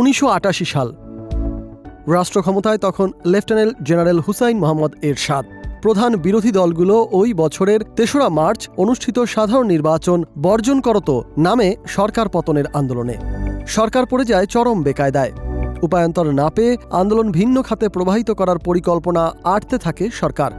উনিশশো আটাশি সাল। রাষ্ট্র ক্ষমতায় তখন লেফটেন্যান্ট জেনারেল হুসাইন মোহাম্মদ এরশাদ। প্রধান বিরোধী দলগুলো ওই বছরের তেসরা মার্চ অনুষ্ঠিত সাধারণ নির্বাচন বর্জন করত নামে সরকার পতনের আন্দোলনে। সরকার পড়ে যায় চরম বেকায়দায়। উপায়ন্তর না পেয়ে আন্দোলন ভিন্ন খাতে প্রবাহিত করার পরিকল্পনা আটতে থাকে সরকার।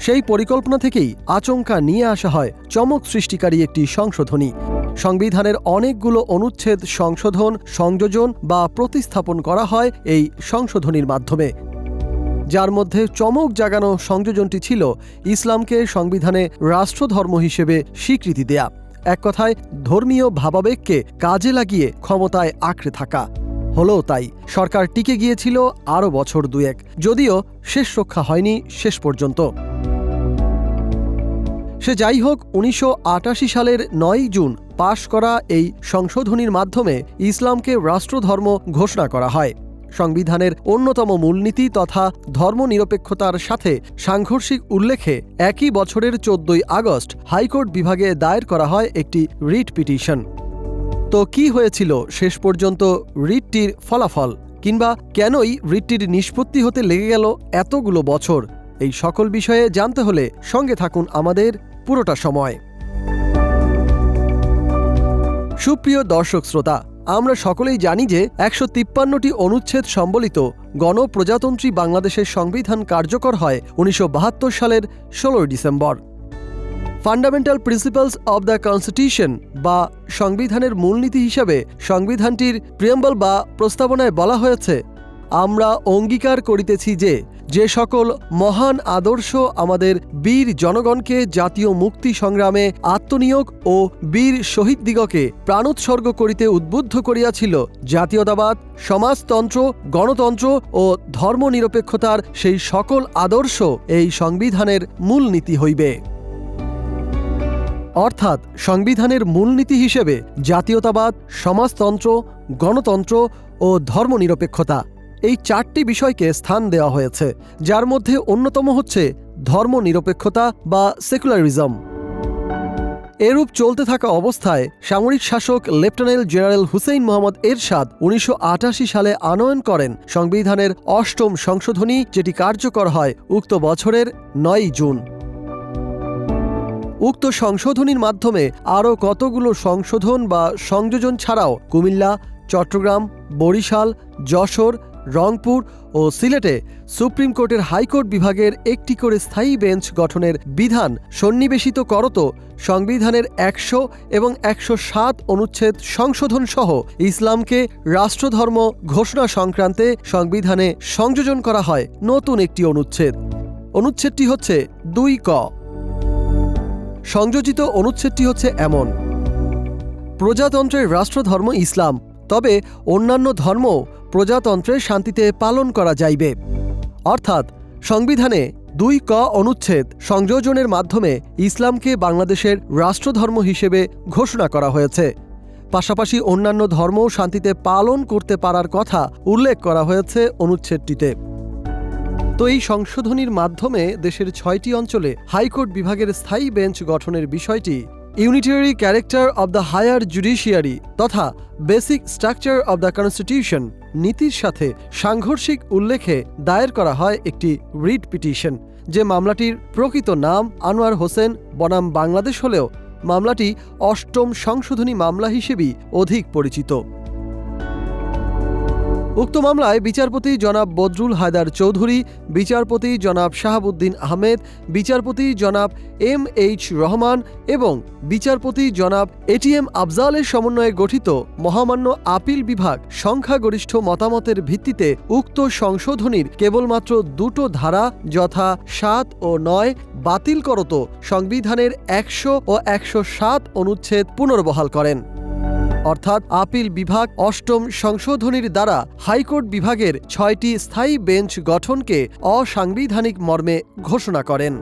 সেই পরিকল্পনা থেকেই আচমকা নিয়ে আসা হয় চমক সৃষ্টিকারী একটি সংশোধনী। সংবিধানের অনেকগুলো অনুচ্ছেদ সংশোধন, সংযোজন বা প্রতিস্থাপন করা হয় এই সংশোধনীর মাধ্যমে। যার মধ্যে চমক জাগানো সংযোজনটি ছিল ইসলামকে সংবিধানে রাষ্ট্রধর্ম হিসেবে স্বীকৃতি দেয়া। এক কথায়, ধর্মীয় ভাবাবেগকে কাজে লাগিয়ে ক্ষমতায় আঁকড়ে থাকা। হলো তাই, সরকার টিকে গিয়েছিল আরও বছর দুয়েক, যদিও শেষ রক্ষা হয়নি শেষ পর্যন্ত। সে যাই হোক, উনিশশো আটাশি সালের নয় জুন পাশ করা এই সংশোধনীর মাধ্যমে ইসলামকে রাষ্ট্রধর্ম ঘোষণা করা হয়। সংবিধানের অন্যতম মূলনীতি তথা ধর্মনিরপেক্ষতার সাথে সাংঘর্ষিক উল্লেখে একই বছরের চোদ্দই আগস্ট হাইকোর্ট বিভাগে দায়ের করা হয় একটি রিট পিটিশন। তো কি হয়েছিল শেষ পর্যন্ত রিটটির ফলাফল? কিংবা কেনই রিটটির নিষ্পত্তি হতে লেগে গেল এতগুলো বছর? এই সকল বিষয়ে জানতে হলে সঙ্গে থাকুন আমাদের পুরোটা সময়। সুপ্রিয় দর্শক শ্রোতা, আমরা সকলেই জানি যে একশো তিপ্পান্নটি অনুচ্ছেদ সম্বলিত গণপ্রজাতন্ত্রী বাংলাদেশের সংবিধান কার্যকর হয় উনিশশো বাহাত্তর সালের ষোলোই December. Fundamental principles of the constitution বা সংবিধানের মূলনীতি হিসাবে সংবিধানটির প্রিয়াম্বল বা প্রস্তাবনায় বলা হয়েছে, আমরা অঙ্গীকার করিতেছি যে যে সকল মহান আদর্শ আমাদের বীর জনগণকে জাতীয় মুক্তি সংগ্রামে আত্মনিয়োগ ও বীর শহীদদিগকে প্রাণোৎসর্গ করিতে উদ্বুদ্ধ করিয়াছিল জাতীয়তাবাদ, সমাজতন্ত্র, গণতন্ত্র ও ধর্মনিরপেক্ষতার সেই সকল আদর্শ এই সংবিধানের মূলনীতি হইবে। অর্থাৎ সংবিধানের মূলনীতি হিসেবে জাতীয়তাবাদ, সমাজতন্ত্র, গণতন্ত্র ও ধর্মনিরপেক্ষতা এই চারটি বিষয়কে স্থান দেওয়া হয়েছে, যার মধ্যে অন্যতম হচ্ছে ধর্মনিরপেক্ষতা বা সেকুলারিজম। এরূপ চলতে থাকা অবস্থায় সামরিক শাসক লেফটেন্যান্ট জেনারেল হুসেইন মোহাম্মদ এরশাদ উনিশশো আটাশি সালে আনয়ন করেন সংবিধানের অষ্টম সংশোধনী, যেটি কার্যকর হয় উক্ত বছরের নয় জুন। উক্ত সংশোধনীর মাধ্যমে আরও কতগুলো সংশোধন বা সংযোজন ছাড়াও কুমিল্লা, চট্টগ্রাম, বরিশাল, যশোর রংপুর ও সিলেটে সুপ্রিম কোর্টের হাইকোর্ট বিভাগের একটি করে স্থায়ী বেঞ্চ গঠনের বিধান সন্নিবেশিত করত সংবিধানের একশো এবং একশো সাত অনুচ্ছেদ সংশোধন সহ ইসলামকে রাষ্ট্রধর্ম ঘোষণা সংক্রান্তে সংবিধানে সংযোজন করা হয় নতুন একটি অনুচ্ছেদ। অনুচ্ছেদটি হচ্ছে দুই ক। সংযোজিত অনুচ্ছেদটি হচ্ছে এমন। প্রজাতন্ত্রের রাষ্ট্রধর্ম ইসলাম তবে অন্যান্য ধর্ম প্রজাতন্ত্রে শান্তিতে পালন করা যাইবে। অর্থাৎ সংবিধানে দুই ক অনুচ্ছেদ সংযোজনের মাধ্যমে ইসলামকে বাংলাদেশের রাষ্ট্রধর্ম হিসেবে ঘোষণা করা হয়েছে। পাশাপাশি অন্যান্য ধর্ম শান্তিতে পালন করতে পারার কথা উল্লেখ করা হয়েছে অনুচ্ছেদটিতে। তো এই সংশোধনীর মাধ্যমে দেশের ছয়টি অঞ্চলে হাইকোর্ট বিভাগের স্থায়ী বেঞ্চ গঠনের বিষয়টি unitary character of the higher judiciary তথা basic structure of the constitution নীতির সাথে সাংঘর্ষিক উল্লেখে দায়ের করা হয় একটি রিট পিটিশন, যে মামলাটির প্রকৃত নাম আনোয়ার হোসেন বনাম বাংলাদেশ হলেও মামলাটি অষ্টম সংশোধনী মামলা হিসেবেই অধিক পরিচিত। উক্ত মামলায় বিচারপতি জনাব বদরুল হায়দার চৌধুরী, বিচারপতি জনাব শাহাবুদ্দিন আহমেদ, বিচারপতি জনাব এম এইচ রহমান এবং বিচারপতি জনাব এটিএম আফজালের সমন্বয়ে গঠিত মহামান্য আপিল বিভাগ সংখ্যাগরিষ্ঠ মতামতের ভিত্তিতে উক্ত সংশোধনীর কেবলমাত্র দুটো ধারা যথা সাত ও নয় বাতিল করত সংবিধানের একশো ও একশো সাত অনুচ্ছেদ পুনর্বহাল করেন। অর্থাৎ আপিল বিভাগ অষ্টম সংশোধনীর দ্বারা হাইকোর্ট বিভাগের ছয়টি স্থায়ী বেঞ্চ গঠনকে অসাংবিধানিক মর্মে ঘোষণা করেন।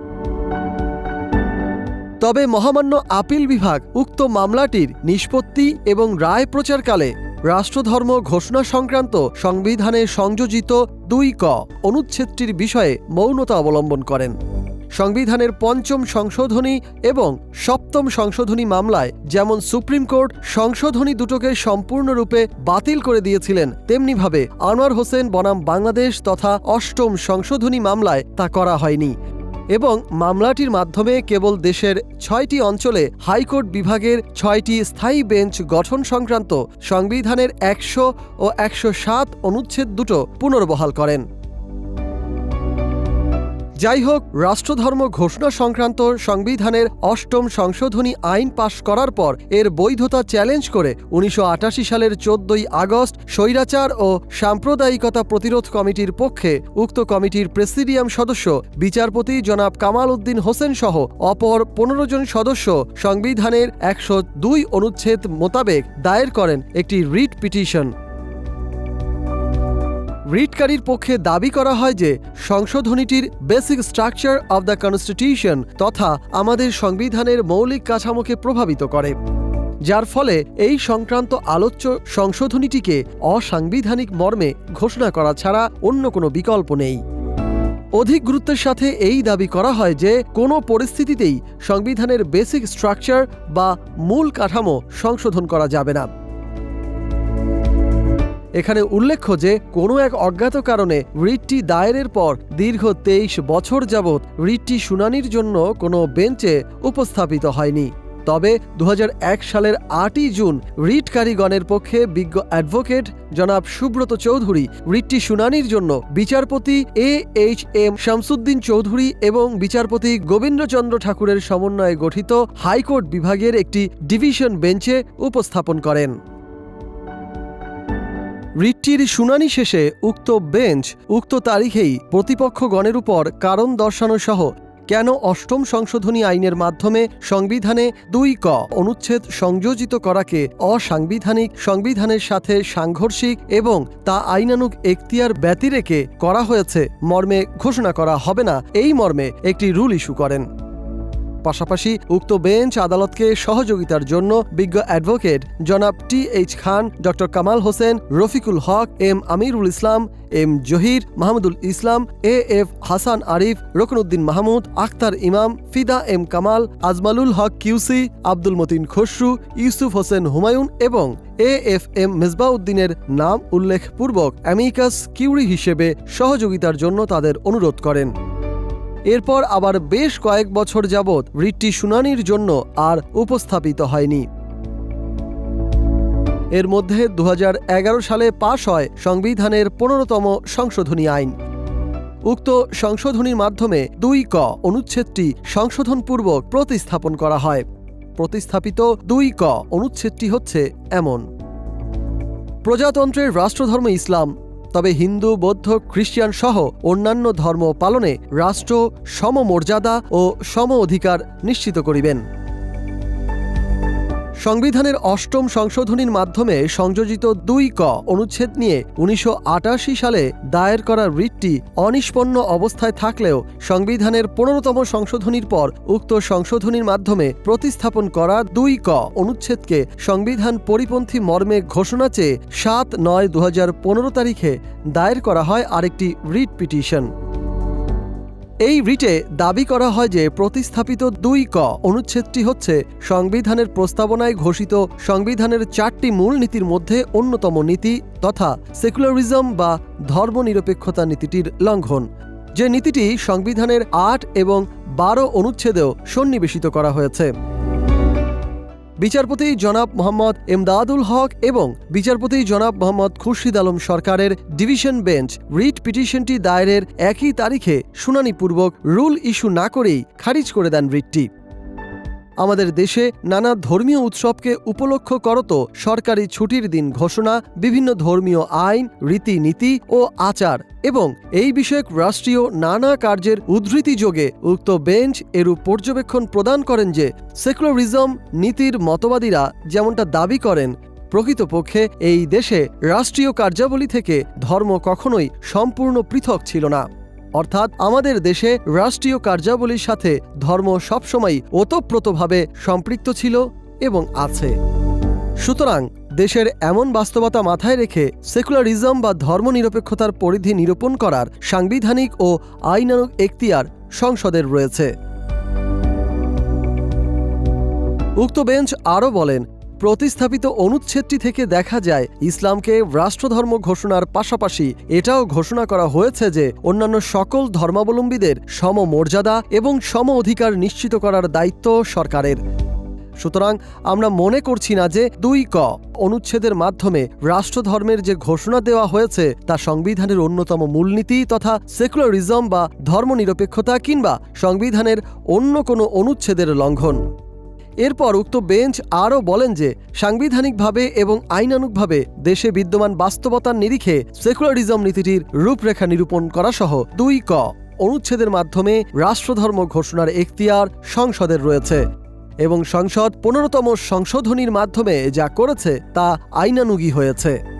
তবে মহামান্য আপিল বিভাগ উক্ত মামলাটির নিষ্পত্তি এবং রায় প্রচারকালে রাষ্ট্রধর্ম ঘোষণা সংক্রান্ত সংবিধানে সংযোজিত দুই ক অনুচ্ছেদটির বিষয়ে মৌনতা অবলম্বন করেন। সংবিধানের পঞ্চম সংশোধনী এবং সপ্তম সংশোধনী মামলায় যেমন সুপ্রিম কোর্ট সংশোধনী দুটোকে সম্পূর্ণরূপে বাতিল করে দিয়েছিলেন, তেমনিভাবে আনোয়ার হোসেন বনাম বাংলাদেশ তথা অষ্টম সংশোধনী মামলায় তা করা হয়নি এবং মামলাটির মাধ্যমে কেবল দেশের ছয়টি অঞ্চলে হাইকোর্ট বিভাগের ছয়টি স্থায়ী বেঞ্চ গঠন সংক্রান্ত সংবিধানের একশো ও একশো সাত অনুচ্ছেদ দুটো পুনর্বহাল করেন। যাই হোক রাষ্ট্রধর্ম ঘোষণা সংক্রান্ত সংবিধানের অষ্টম সংশোধনী আইন পাশ করার পর এর বৈধতা চ্যালেঞ্জ করে উনিশশো আটাশি সালের চোদ্দই আগস্ট স্বৈরাচার ও সাম্প্রদায়িকতা প্রতিরোধ কমিটির পক্ষে উক্ত কমিটির প্রেসিডিয়াম সদস্য, বিচারপতি জনাব কামাল উদ্দিন হোসেন সহ অপর পনেরো জন সদস্য সংবিধানের একশো দুই অনুচ্ছেদ মোতাবেক দায়ের করেন একটি রিট পিটিশন। রিটকারীর পক্ষে দাবি করা হয় যে সংশোধনীটির basic structure of the constitution তথা আমাদের সংবিধানের মৌলিক কাঠামোকে প্রভাবিত করে, যার ফলে এই সংক্রান্ত আলোচ্য সংশোধনীটিকে অসাংবিধানিক মর্মে ঘোষণা করা ছাড়া অন্য কোনো বিকল্প নেই। অধিক গুরুত্বের সাথে এই দাবি করা হয় যে কোনো পরিস্থিতিতেই সংবিধানের বেসিক স্ট্রাকচার বা মূল কাঠামো সংশোধন করা যাবে না। এখানে উল্লেখ্য যে, কোনো এক অজ্ঞাত কারণে রিটটি দায়েরের পর দীর্ঘ তেইশ বছর যাবৎ রিটটি শুনানির জন্য কোনো বেঞ্চে উপস্থাপিত হয়নি। তবে দু হাজার এক সালের আটই জুন রিটকারীগণের পক্ষে বিজ্ঞ অ্যাডভোকেট জনাব সুব্রত চৌধুরী রিটটি শুনানির জন্য বিচারপতি A H M Shamsuddin Chowdhury এবং বিচারপতি গোবিন্দচন্দ্র ঠাকুরের সমন্বয়ে গঠিত হাইকোর্ট বিভাগের একটি ডিভিশন বেঞ্চে উপস্থাপন করেন। রিটটির শুনানি শেষে উক্ত বেঞ্চ, উক্ত তারিখেই প্রতিপক্ষগণের উপর কারণ দর্শানো সহ কেন অষ্টম সংশোধনী আইনের মাধ্যমে সংবিধানে দুই ক অনুচ্ছেদ সংযোজিত করাকে অসাংবিধানিক সংবিধানের সাথে সাংঘর্ষিক এবং তা আইনানুগ এখতিয়ার ব্যতিরেকে করা হয়েছে মর্মে ঘোষণা করা হবে না। এই মর্মে একটি রুল ইস্যু করেন। পাশাপাশি উক্ত বেঞ্চ আদালতকে সহযোগিতার জন্য বিজ্ঞ অ্যাডভোকেট জনাব T H Khan, doctor Kamal Hossain, Rafiqul Haque, M Amirul Islam, M Zahir, Mahmudul Islam, A F Hasan Arif Roknuddin Mahmud, Akhtar Imam, Fida M Kamal, Azmalul Haque QC, Abdul Matin Khasru, Yusuf Hossain Humayun এবং A F M মেজবাউদ্দিনের নাম উল্লেখপূর্বক amicus curiae হিসেবে সহযোগিতার জন্য তাদের অনুরোধ করেন। এরপর আবার বেশ কয়েক বছর যাবৎ রিটটি শুনানির জন্য আর উপস্থাপিত হয়নি। এর মধ্যে দু হাজার এগারো সালে পাশ হয় সংবিধানের পনেরোতম সংশোধনী আইন। উক্ত সংশোধনীর মাধ্যমে দুই ক অনুচ্ছেদটি সংশোধনপূর্বক প্রতিস্থাপন করা হয়। প্রতিস্থাপিত দুই ক অনুচ্ছেদটি হচ্ছে এমন। প্রজাতন্ত্রের রাষ্ট্রধর্ম ইসলাম তবে হিন্দু, বৌদ্ধ, খ্রিস্টান সহ অন্যান্য ধর্ম পালনে রাষ্ট্র সমমর্যাদা ও সম অধিকার নিশ্চিত করিবেন। সংবিধানের অষ্টম সংশোধনীর মাধ্যমে সংযোজিত দুই ক অনুচ্ছেদ নিয়ে উনিশশো আটাশি সালে দায়ের করা রিটটি অনিষ্পন্ন অবস্থায় থাকলেও সংবিধানের পনেরোতম সংশোধনীর পর উক্ত সংশোধনীর মাধ্যমে প্রতিস্থাপন করা দুই ক অনুচ্ছেদকে সংবিধান পরিপন্থী মর্মে ঘোষণা চেয়ে সাত নয় দু তারিখে দায়ের করা হয় আরেকটি রিট পিটিশন। এই রিটে দাবি করা হয় যে প্রতিস্থাপিত দুই ক অনুচ্ছেদটি হচ্ছে সংবিধানের প্রস্তাবনায় ঘোষিত সংবিধানের চারটি মূল নীতির মধ্যে অন্যতম নীতি তথা সেকুলারিজম বা ধর্মনিরপেক্ষতা নীতিটির লঙ্ঘন। যে নীতিটি সংবিধানের আট এবং বারো অনুচ্ছেদেও সন্নিবেশিত করা হয়েছে। বিচারপতি জনাব মোহাম্মদ এমদাদুল হক এবং বিচারপতি জনাব মোহাম্মদ খুরশিদ আলম সরকারের ডিভিশন বেঞ্চ রিট পিটিশনটি দায়েরের একই তারিখে শুনানিপূর্বক রুল ইস্যু না করেই খারিজ করে দেন রিটটি। আমাদের দেশে নানা ধর্মীয় উৎসবকে উপলক্ষ করত সরকারি ছুটির দিন ঘোষণা, বিভিন্ন ধর্মীয় আইন, রীতিনীতি ও আচার এবং এই বিষয়ক রাষ্ট্রীয় নানা কার্যের উদ্ধৃতি যোগে উক্ত বেঞ্চ এরূপ পর্যবেক্ষণ প্রদান করেন যে সেকুলারিজম নীতির মতবাদীরা যেমনটা দাবি করেন, প্রকৃতপক্ষে এই দেশে রাষ্ট্রীয় কার্যাবলী থেকে ধর্ম কখনোই সম্পূর্ণ পৃথক ছিল না। অর্থাৎ আমাদের দেশে রাষ্ট্রীয় কার্যাবলীর সাথে ধর্ম সবসময় ওতপ্রোতভাবে সম্পৃক্ত ছিল এবং আছে। সুতরাং দেশের এমন বাস্তবতা মাথায় রেখে সেকুলারিজম বা ধর্মনিরপেক্ষতার পরিধি নিরূপণ করার সাংবিধানিক ও আইনানুগ এখতিয়ার সংসদের রয়েছে। উক্ত বেঞ্চ আরও বলেন প্রতিস্থাপিত অনুচ্ছেদটি থেকে দেখা যায়, ইসলামকে রাষ্ট্রধর্ম ঘোষণার পাশাপাশি এটাও ঘোষণা করা হয়েছে যে, অন্যান্য সকল ধর্মাবলম্বীদের সমমর্যাদা এবং সম অধিকার নিশ্চিত করার দায়িত্ব সরকারের। সুতরাং আমরা মনে করছি না যে দুই ক অনুচ্ছেদের মাধ্যমে রাষ্ট্রধর্মের যে ঘোষণা দেওয়া হয়েছে, তা সংবিধানের অন্যতম মূলনীতি তথা সেকুলারিজম বা ধর্মনিরপেক্ষতা কিংবা সংবিধানের অন্য কোনো অনুচ্ছেদের লঙ্ঘন। এরপর উক্ত বেঞ্চ আরও বলেন যে, সাংবিধানিকভাবে এবং আইনানুকভাবে দেশে বিদ্যমান বাস্তবতার নিরিখে সেকুলারিজম নীতিটির রূপরেখা নিরূপণ করা সহ দুই ক অনুচ্ছেদের মাধ্যমে রাষ্ট্রধর্ম ঘোষণার এখতিয়ার সংসদের রয়েছে এবং সংসদ পনেরোতম সংশোধনীর মাধ্যমে যা করেছে তা আইনানুগী হয়েছে।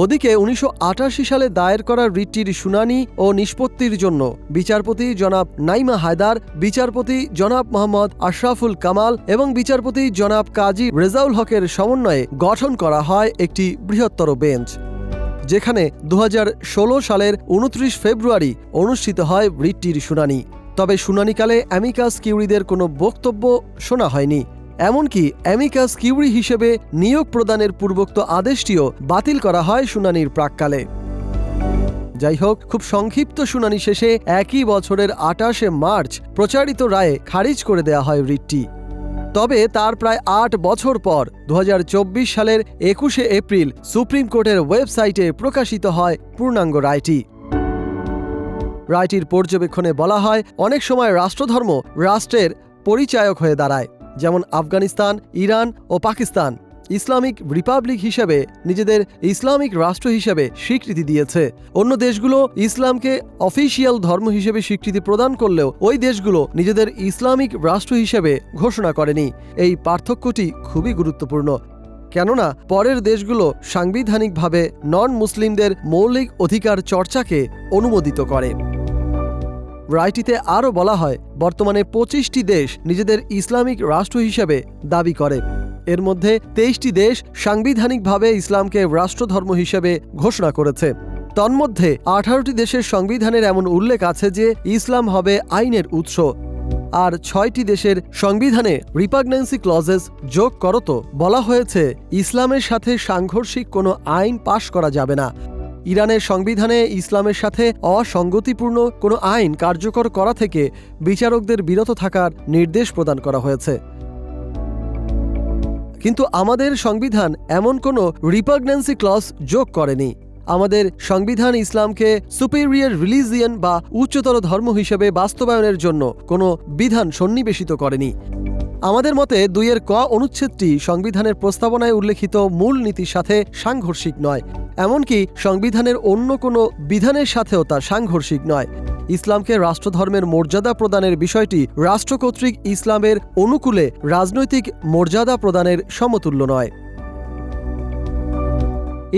ওদিকে উনিশশো আটাশি সালে দায়ের করা রিটটির শুনানি ও নিষ্পত্তির জন্য বিচারপতি জনাব নাইমা হায়দার, বিচারপতি জনাব মোহাম্মদ আশরাফুল কামাল এবং বিচারপতি জনাব কাজী রেজাউল হকের সমন্বয়ে গঠন করা হয় একটি বৃহত্তর বেঞ্চ, যেখানে দু হাজার ষোলো সালের উনত্রিশ ফেব্রুয়ারি অনুষ্ঠিত হয় রিটটির শুনানি। তবে শুনানিকালে অ্যামিকাস কিউরিদের কোনো বক্তব্য শোনা হয়নি। এমনকি অ্যামিকাস কিউরি হিসেবে নিয়োগ প্রদানের পূর্বোক্ত আদেশটিও বাতিল করা হয় শুনানির প্রাককালে। যাই হোক, খুব সংক্ষিপ্ত শুনানি শেষে একই বছরের আটাশে মার্চ প্রচারিত রায়ে খারিজ করে দেয়া হয় রিটটি। তবে তার প্রায় আট বছর পর দু হাজার চব্বিশ সালের একুশে এপ্রিল সুপ্রিম কোর্টের ওয়েবসাইটে প্রকাশিত হয় পূর্ণাঙ্গ রায়টি। রায়টির পর্যবেক্ষণে বলা হয়, অনেক সময় রাষ্ট্রধর্ম রাষ্ট্রের পরিচায়ক হয়ে দাঁড়ায়। যেমন আফগানিস্তান, ইরান ও পাকিস্তান, ইসলামিক রিপাবলিক হিসেবে নিজেদের ইসলামিক রাষ্ট্র হিসেবে স্বীকৃতি দিয়েছে। অন্য দেশগুলো ইসলামকে অফিসিয়াল ধর্ম হিসেবে স্বীকৃতি প্রদান করলেও ওই দেশগুলো নিজেদের ইসলামিক রাষ্ট্র হিসেবে ঘোষণা করেনি। এই পার্থক্যটি খুবই গুরুত্বপূর্ণ। কেননা, পরের দেশগুলো সাংবিধানিকভাবে নন মুসলিমদের মৌলিক অধিকার চর্চাকে অনুমোদিত করে। রায়টিতে আরও বলা হয়, বর্তমানে পঁচিশটি দেশ নিজেদের ইসলামিক রাষ্ট্র হিসেবে দাবি করে। এর মধ্যে তেইশটি দেশ সাংবিধানিকভাবে ইসলামকে রাষ্ট্রধর্ম হিসেবে ঘোষণা করেছে। তন্মধ্যে, আঠারোটি দেশের সংবিধানের এমন উল্লেখ আছে যে, ইসলাম হবে আইনের উৎস। আর ছয়টি দেশের সংবিধানে রিপাগনেন্সি ক্লজেস যোগ করত বলা হয়েছে, ইসলামের সাথে সাংঘর্ষিক কোনো আইন পাশ করা যাবে না। ইরানের সংবিধানে ইসলামের সাথে অসঙ্গতিপূর্ণ কোনো আইন কার্যকর করা থেকে বিচারকদের বিরত থাকার নির্দেশ প্রদান করা হয়েছে। কিন্তু আমাদের সংবিধান এমন কোনো রিপাগনেন্সি ক্লস যোগ করেনি। আমাদের সংবিধান ইসলামকে সুপেরিয়ার রিলিজিয়ান বা উচ্চতর ধর্ম হিসেবে বাস্তবায়নের জন্য কোনো বিধান সন্নিবেশিত করেনি। আমাদের মতে দুইয়ের ক অনুচ্ছেদটি সংবিধানের প্রস্তাবনায় উল্লেখিত মূল নীতির সাথে সাংঘর্ষিক নয়, এমনকি সংবিধানের অন্য কোনো বিধানের সাথেও তা সাংঘর্ষিক নয়। ইসলামকে রাষ্ট্রধর্মের মর্যাদা প্রদানের বিষয়টি রাষ্ট্র কর্তৃক ইসলামের অনুকূলে রাজনৈতিক মর্যাদা প্রদানের সমতুল্য নয়।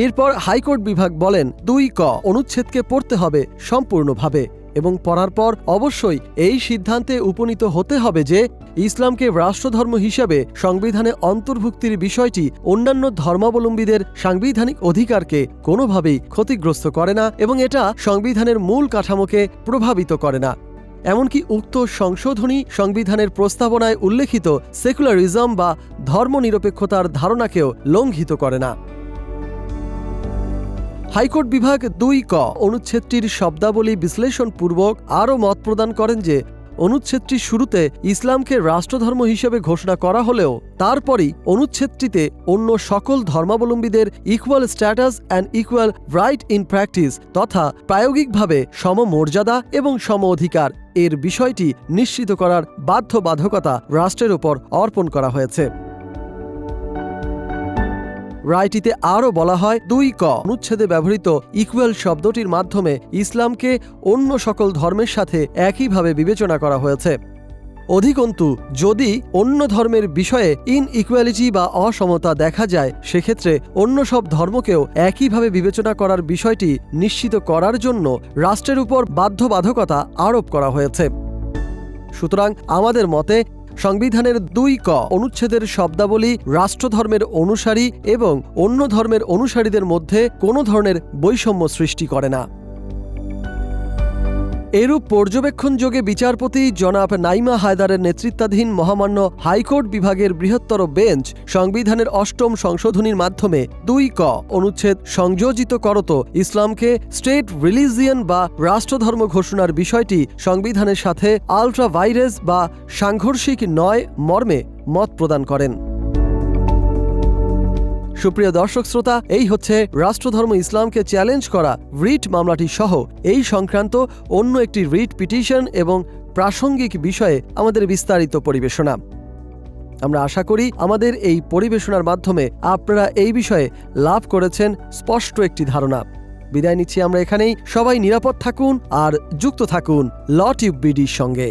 এরপর হাইকোর্ট বিভাগ বলেন, দুই ক অনুচ্ছেদকে পড়তে হবে সম্পূর্ণভাবে। এবং পড়ার পর অবশ্যই এই সিদ্ধান্তে উপনীত হতে হবে যে ইসলামকে রাষ্ট্রধর্ম হিসেবে সংবিধানে অন্তর্ভুক্তির বিষয়টি অন্যান্য ধর্মাবলম্বীদের সাংবিধানিক অধিকারকে কোনোভাবেই ক্ষতিগ্রস্ত করে না এবং এটা সংবিধানের মূল কাঠামোকে প্রভাবিত করে না। এমনকি উক্ত সংশোধনী সংবিধানের প্রস্তাবনায় উল্লেখিত সেকুলারিজম বা ধর্মনিরপেক্ষতার ধারণাকেও লঙ্ঘিত করে না। হাইকোর্ট বিভাগ দুই ক অনুচ্ছেদটির শব্দাবলী বিশ্লেষণপূর্বক আরও মত প্রদান করেন যে অনুচ্ছেদটির শুরুতে ইসলামকে রাষ্ট্রধর্ম হিসেবে ঘোষণা করা হলেও তারপরই অনুচ্ছেদটিতে অন্য সকল ধর্মাবলম্বীদের equal status and equal right in practice তথা প্রায়োগিকভাবে সমমর্যাদা এবং সম অধিকার এর বিষয়টি নিশ্চিত করার বাধ্যবাধকতা রাষ্ট্রের ওপর অর্পণ করা হয়েছে। রায়টিতে আরও বলা হয়, দুই ক অনুচ্ছেদে ব্যবহৃত ইকুয়াল শব্দটির মাধ্যমে ইসলামকে অন্য সকল ধর্মের সাথে একইভাবে বিবেচনা করা হয়েছে। অধিকন্তু, যদি অন্য ধর্মের বিষয়ে ইন ইকুয়ালিটি বা অসমতা দেখা যায়, সেক্ষেত্রে অন্য সব ধর্মকেও একইভাবে বিবেচনা করার বিষয়টি নিশ্চিত করার জন্য রাষ্ট্রের উপর বাধ্যবাধকতা আরোপ করা হয়েছে। সুতরাং আমাদের মতে সংবিধানের দুই ক অনুচ্ছেদের শব্দাবলী রাষ্ট্রধর্মের অনুসারী এবং অন্য ধর্মের অনুসারীদের মধ্যে কোনো ধরনের বৈষম্য সৃষ্টি করে না। এরূপ পর্যবেক্ষণ যোগে বিচারপতি জনাব নাইমা হায়দারের নেতৃত্বাধীন মহামান্য হাইকোর্ট বিভাগের বৃহত্তর বেঞ্চ সংবিধানের অষ্টম সংশোধনীর মাধ্যমে দুই ক অনুচ্ছেদ সংযোজিত করত ইসলামকে স্টেট রিলিজিয়ন বা রাষ্ট্রধর্ম ঘোষণার বিষয়টি সংবিধানের সাথে আলট্রা ভাইরাস বা সাংঘর্ষিক নয় মর্মে মত প্রদান করেন। সুপ্রিয় দর্শক শ্রোতা, এই হচ্ছে রাষ্ট্রধর্ম ইসলামকে চ্যালেঞ্জ করা রিট মামলাটি সহ এই সংক্রান্ত অন্য একটি রিট পিটিশন এবং প্রাসঙ্গিক বিষয়ে আমাদের বিস্তারিত পরিবেশনা। আমরা আশা করি আমাদের এই পরিবেশনার মাধ্যমে আপনারা এই বিষয়ে লাভ করেছেন স্পষ্ট একটি ধারণা। বিদায় নিচ্ছি আমরা এখানেই। সবাই নিরাপদ থাকুন আর যুক্ত থাকুন ল টিউব বিডির সঙ্গে।